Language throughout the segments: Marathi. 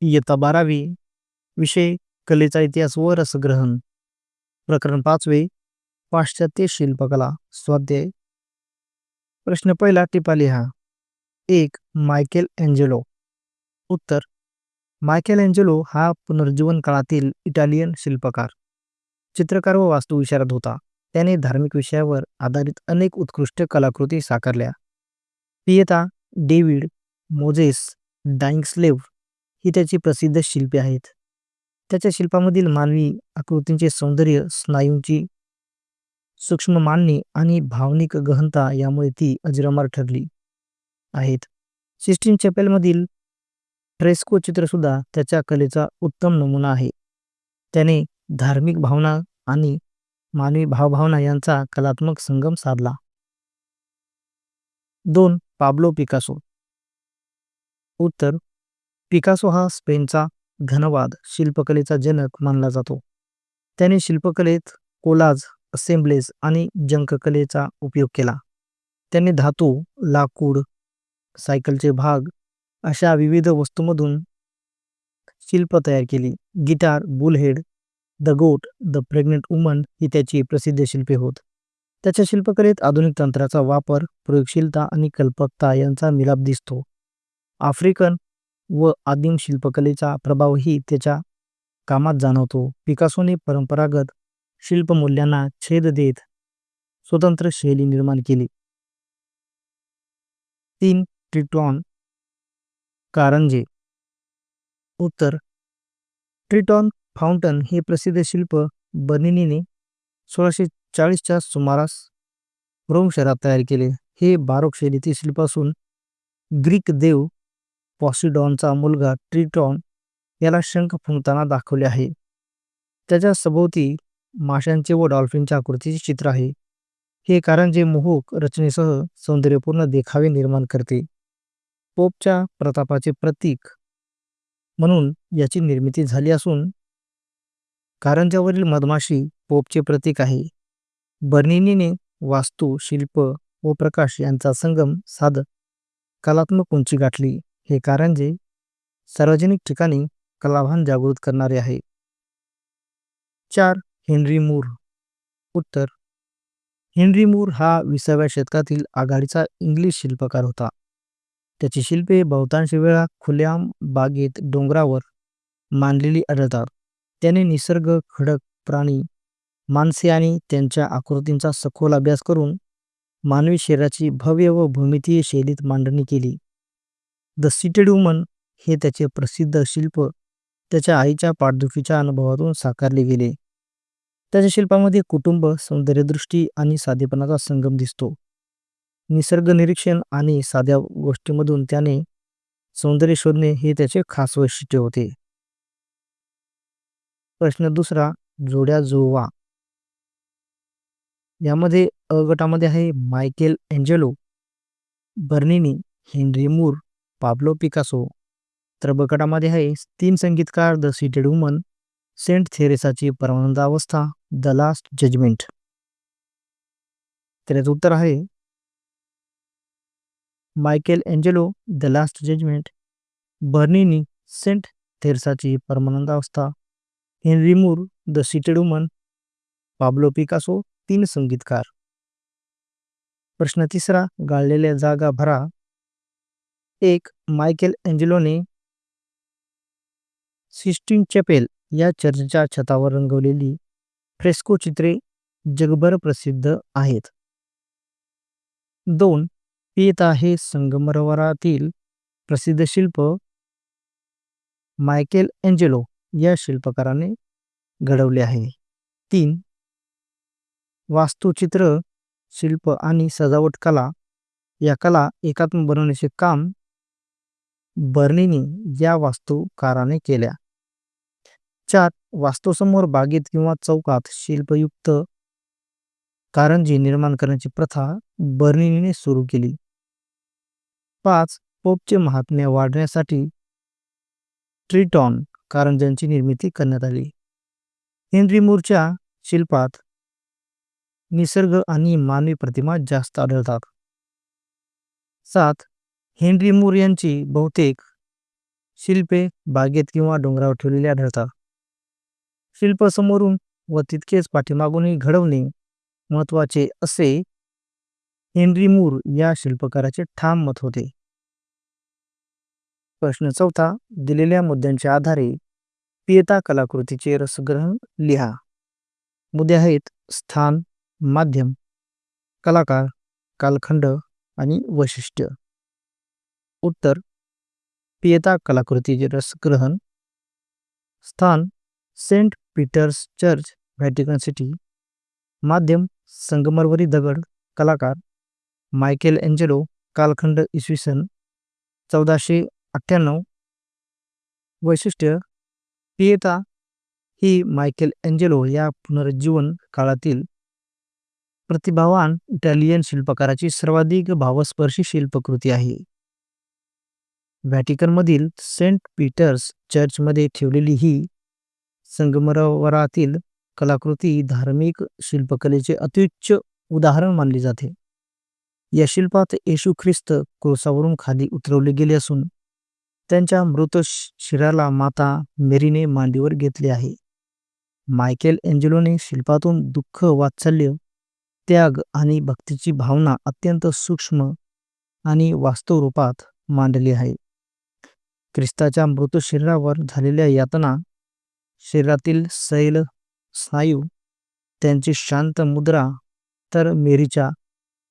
इयत्ता बारावी विषय कलेचा इतिहास व रसग्रहण. प्रकरण पाचवे पाश्चात्य शिल्पकला स्वाध्याय. प्रश्न पहिला टिपा लिहा. एक मायकेल एंजेलो. उत्तर मायकेल एंजेलो हा पुनर्जीवन काळातील इटालियन शिल्पकार. चित्रकार व वास्तुविशारद होता. त्याने धार्मिक विषयावर आधारित अनेक उत्कृष्ट कलाकृती साकारल्या. Pieta David Moses dying slave ही त्याची प्रसिद्ध शिल्पे आहेत. त्याच्या शिल्पामधील मानवी आकृतींचे सौंदर्य स्नायूंची सूक्ष्म मांडणी आणि भावनिक गहनता यामुळे ती अजरामर ठरली आहेत. सिस्टीन चॅपेलमधील फ्रेस्को चित्रसुद्धा त्याच्या कलेचा उत्तम नमुना आहे. त्याने धार्मिक भावना आणि मानवी भावभावना यांचा कलात्मक संगम साधला. दोन पाब्लो पिकासो. उत्तर पिकासो हा स्पेनचा घनवाद शिल्पकलेचा जनक मानला जातो. त्याने शिल्पकलेत कोलाज असेंब्लेज आणि जंककलेचा उपयोग केला. त्याने धातू लाकूड सायकलचे भाग अशा विविध वस्तूमधून शिल्प तयार केली. Guitar bull head the goat the pregnant woman ही त्याची प्रसिद्ध शिल्पे होत. त्याच्या शिल्पकलेत आधुनिक तंत्राचा वापर प्रयोगशीलता आणि कल्पकता यांचा मिलाप दिसतो. आफ्रिकन व आदिम शिल्पकलेचा प्रभावही त्याच्या कामात जाणवतो. पिकासोने परंपरागत शिल्पमूल्यांना छेद देत स्वतंत्र शैली निर्माण केली. तीन ट्रिटॉन कारंजे. उत्तर. ट्रिटॉन फाउंटन हे प्रसिद्ध शिल्प बर्निनीने सोळाशे चाळीसच्या सुमारास रोम शहरात तयार केले. हे बारोक शैलीतील शिल्प असून ग्रीक देव पॉसिडॉनचा मुलगा ट्रिटॉन याला शंख फुंकताना दाखवले आहे. त्याच्या सभोवती माशांचे व डॉल्फिनच्या आकृतीचे चित्र आहे. हे कारंजे मोहक रचनेसह सौंदर्यपूर्ण देखावे निर्माण करते. पोपच्या प्रतापाचे प्रतीक म्हणून याची निर्मिती झाली असून कारंजावरील मधमाशी पोपचे प्रतीक आहे. बर्निनीने वास्तू शिल्प व प्रकाश यांचा संगम साध कलात्मक उंची गाठली. हे कारंजे सार्वजनिक ठिकाणी कलाभान जागृत करणारे आहे. चार हेनरी मूर. उत्तर. हेनरी मूर हा विसाव्या शतकातील आघाडीचा इंग्लिश शिल्पकार होता. त्याची शिल्पे बहुतांश वेळा खुल्याम बागेत डोंगरावर मांडलेली आढळतात. त्याने निसर्ग खडक प्राणी माणसे आणि त्यांच्या आकृतींचा सखोल अभ्यास करून मानवी शरीराची भव्य व भूमितीय शैलीत मांडणी केली. द सिटेड वुमन हे त्याचे प्रसिद्ध शिल्प त्याच्या आईच्या पाठदुखीच्या अनुभवातून साकारले गेले. त्याच्या शिल्पामध्ये कुटुंब सौंदर्यदृष्टी आणि साधेपणाचा संगम दिसतो. निसर्ग निरीक्षण आणि साध्या गोष्टीमधून त्याने सौंदर्य शोधणे हे त्याचे खास वैशिष्ट्य होते. प्रश्न दुसरा जोड्या जुळवा यामध्ये अ गटामध्ये आहे Michelangelo Bernini Henry Moore Pablo Picasso, तर ब गटामध्ये आहे तीन संगीतकार द सीटेड वुमन, सेंट थेरेसाची परमानंद अवस्था, द लास्ट जजमेंट. त्याचं उत्तर आहे, Michelangelo, the last judgement. Bernini, saint थेरसाची परमानंद अवस्था. Henry Moore, the seated woman. Pablo Picasso, तीन संगीतकार. प्रश्न तिसरा, गाळलेल्या जागा भरा. एक मायकेल एंजेलोने सिस्टीन चॅपेल या चर्चच्या छतावर रंगवलेली फ्रेस्को चित्रे जगभर प्रसिद्ध आहेत. दोन पियता हे संगमरवरातील प्रसिद्ध शिल्प मायकेल एंजेलो या शिल्पकाराने घडवले आहे. तीन वास्तुचित्र शिल्प आणि सजावट कला या कला एकात्म बनवण्याचे काम बर्लिनी या वास्तुकाराने केल्या चार वास्तूसमोर बागेत किंवा चौकात शिल्पयुक्त कारंजी निर्माण करण्याची प्रथा बर्निनीने सुरू केली. पाच पोपचे महात्म्य वाढण्यासाठी ट्रिटॉन कारंजांची निर्मिती करण्यात आली. हेनरी मूरच्या शिल्पात निसर्ग आणि मानवी प्रतिमा जास्त आढळतात. सात हेनरी मूर यांची बहुतेक शिल्पे बागेत किंवा डोंगरावर ठेवलेली आढळतात. शिल्प समोरून व तितकेच पाठीमागूनही घडवणे महत्त्वाचे असे हेनरी मूर या शिल्पकाराचे ठाम मत होते. प्रश्न चौथा दिलेल्या मुद्द्यांच्या आधारे पियता कलाकृतीचे रसग्रहण लिहा. मुद्दे आहेत स्थान माध्यम कलाकार कालखंड आणि वैशिष्ट्य. उत्तर पियता कलाकृतीचे रसग्रहण स्थान Saint Peter's church Vatican City माध्यम संगमरवरी दगड कलाकार मायकेल एंजेलो कालखंड इसवी सन चौदाशे अठ्ठ्याण्णव. वैशिष्ट्य पियता ही मायकेल एंजेलो या पुनरुज्जीवन काळातील प्रतिभावान इटालियन शिल्पकाराची सर्वाधिक भावस्पर्शी शिल्पकृती आहे. व्हॅटिकनमधील सेंट पीटर्स चर्चमध्ये ठेवलेली ही संगमरवरातील कलाकृती धार्मिक शिल्पकलेचे अत्युच्च उदाहरण मानले जाते. या शिल्पात येशू ख्रिस्त क्रोसावरून खाली उतरवले गेले असून त्यांच्या मृत शिराला माता मेरीने मांडीवर घेतले आहे. मायकेल एंजेलोने शिल्पातून दुःख वात्सल्य त्याग आणि भक्तीची भावना अत्यंत सूक्ष्म आणि वास्तव रूपात मांडली आहे. ख्रिस्ताच्या मृत शरीरावर झालेल्या यातना शरीरातील सैल स्नायू त्यांची शांत मुद्रा तर मेरीच्या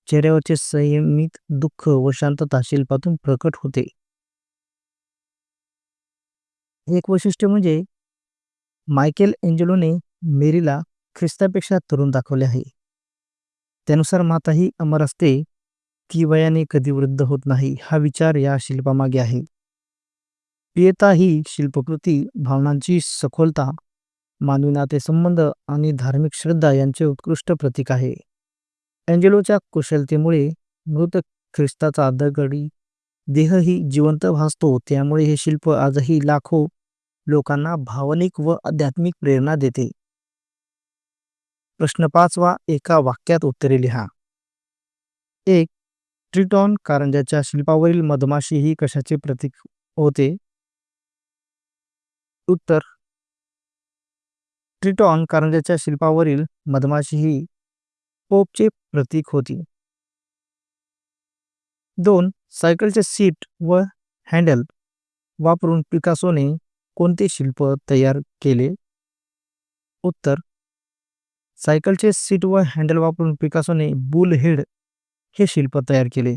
चेहऱ्यावरचे संयमित दुःख व शांतता शिल्पातून प्रकट होते. एक वैशिष्ट्य म्हणजे मायकेल एंजेलोने मेरीला ख्रिस्तापेक्षा तरुण दाखवले आहे. त्यानुसार माता ही अमर असते ती वयाने कधी वृद्ध होत नाही हा विचार या शिल्पामागे आहे. पियता ही शिल्पकृती भावनांची सखोलता मानवी नातेसंबंध आणि धार्मिक श्रद्धा यांचे उत्कृष्ट प्रतीक आहे. एंजेलोच्या कुशलतेमुळे मृत ख्रिस्ताचा दगडी देहही जिवंत भासतो त्यामुळे हे शिल्प आजही लाखो लोकांना भावनिक व आध्यात्मिक प्रेरणा देते. प्रश्न पाचवा एका वाक्यात उत्तरे लिहा. एक ट्रिटॉन कारंजाच्या शिल्पावरील मधमाशी ही कशाचे प्रतीक होते? उत्तर. ट्रिटॉन कारंजाच्या शिल्पावरील मधमाशी ही पोपचे प्रतीक होती. दोन सायकलचे सीट व हँडल वापरून पिकासोने कोणते शिल्प तयार केले? उत्तर सायकलचे सीट व हँडल वापरून पिकासोने बुल हेड हे शिल्प तयार केले.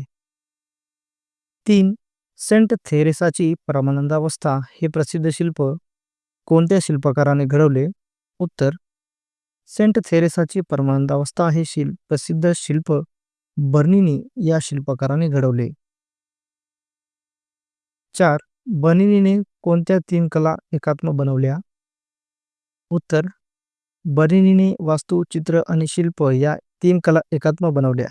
तीन सेंट थेरेसाची परमानंदावस्था हे प्रसिद्ध शिल्प कोणत्या शिल्पकाराने घडवले? उत्तर सेंट थेरेसाची परमानंदावस्था हे शिल्प प्रसिद्ध शिल्प बर्निनी या शिल्पकाराने घडवले. चार बर्निनीने कोणत्या तीन कला एकात्म बनवल्या? उत्तर बर्निनीने वास्तू चित्र आणि शिल्प या तीन कला एकात्म बनवल्या.